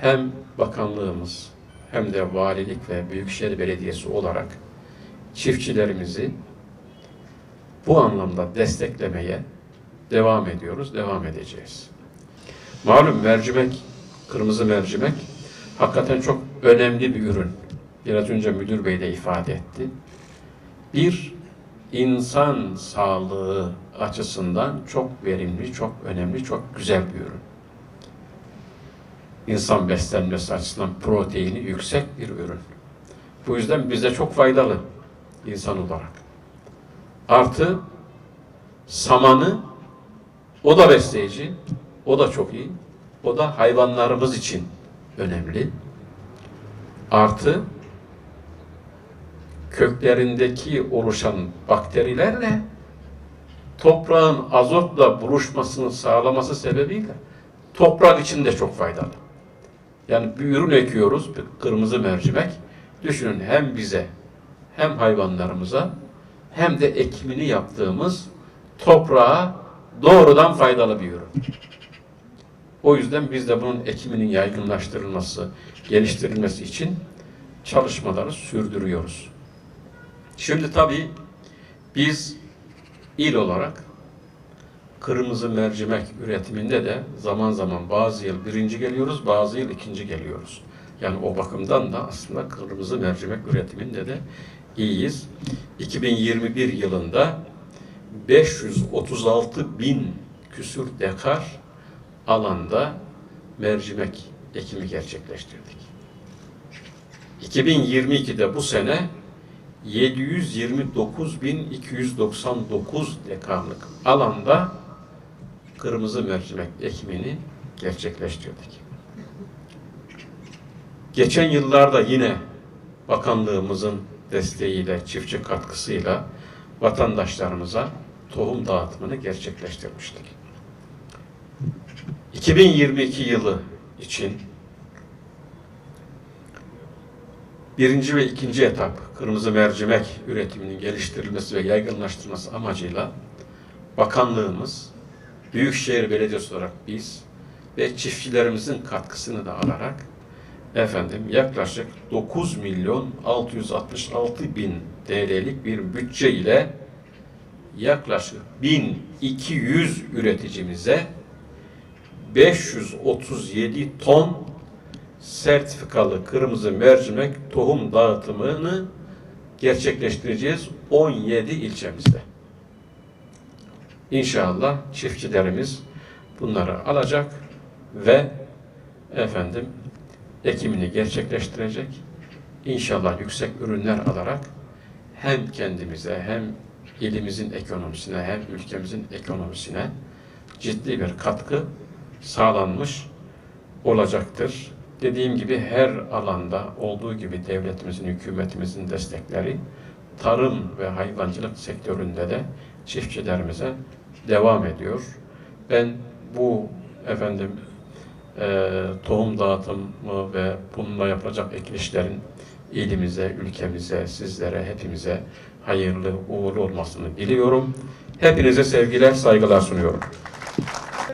hem bakanlığımız hem de valilik ve büyükşehir belediyesi olarak çiftçilerimizi bu anlamda desteklemeye devam ediyoruz, devam edeceğiz. Malum mercimek, kırmızı mercimek hakikaten çok önemli bir ürün. Biraz önce müdür bey de ifade etti. Bir insan sağlığı açısından çok verimli, çok önemli, çok güzel bir ürün. İnsan beslenmesi açısından proteini yüksek bir ürün. Bu yüzden bize çok faydalı insan olarak. Artı samanı o da besleyici, o da çok iyi. O da hayvanlarımız için önemli. Artı köklerindeki oluşan bakterilerle toprağın azotla buluşmasını sağlaması sebebiyle toprak için de çok faydalı. Yani bir ürün ekiyoruz, bir kırmızı mercimek. Düşünün hem bize hem hayvanlarımıza hem de ekimini yaptığımız toprağa doğrudan faydalı bir ürün. O yüzden biz de bunun ekiminin yaygınlaştırılması, geliştirilmesi için çalışmaları sürdürüyoruz. Şimdi tabii biz il olarak kırmızı mercimek üretiminde de zaman zaman bazı yıl birinci geliyoruz, bazı yıl ikinci geliyoruz. Yani o bakımdan da aslında kırmızı mercimek üretiminde de iyiyiz. 2021 yılında 536 bin küsür dekar alanda mercimek ekimi gerçekleştirdik. 2022'de bu sene 729.299 dekarlık alanda kırmızı mercimek ekimini gerçekleştirdik. Geçen yıllarda yine bakanlığımızın desteğiyle, çiftçi katkısıyla vatandaşlarımıza tohum dağıtımını gerçekleştirmiştik. 2022 yılı için birinci ve ikinci etap kırmızı mercimek üretiminin geliştirilmesi ve yaygınlaştırılması amacıyla bakanlığımız, Büyükşehir Belediyesi olarak biz ve çiftçilerimizin katkısını da alarak efendim yaklaşık 9 milyon 666 bin TL'lik bir bütçe ile yaklaşık 1200 üreticimize 537 ton sertifikalı kırmızı mercimek tohum dağıtımını gerçekleştireceğiz 17 ilçemizde. İnşallah çiftçilerimiz bunları alacak ve efendim ekimini gerçekleştirecek. İnşallah yüksek ürünler alarak hem kendimize hem ilimizin ekonomisine hem ülkemizin ekonomisine ciddi bir katkı sağlanmış olacaktır. Dediğim gibi her alanda olduğu gibi devletimizin, hükümetimizin destekleri tarım ve hayvancılık sektöründe de çiftçilerimize devam ediyor. Ben bu efendim e, tohum dağıtımı ve bununla yapılacak ekilişlerin ilimize, ülkemize, sizlere, hepimize hayırlı, uğurlu olmasını diliyorum. Hepinize sevgiler, saygılar sunuyorum.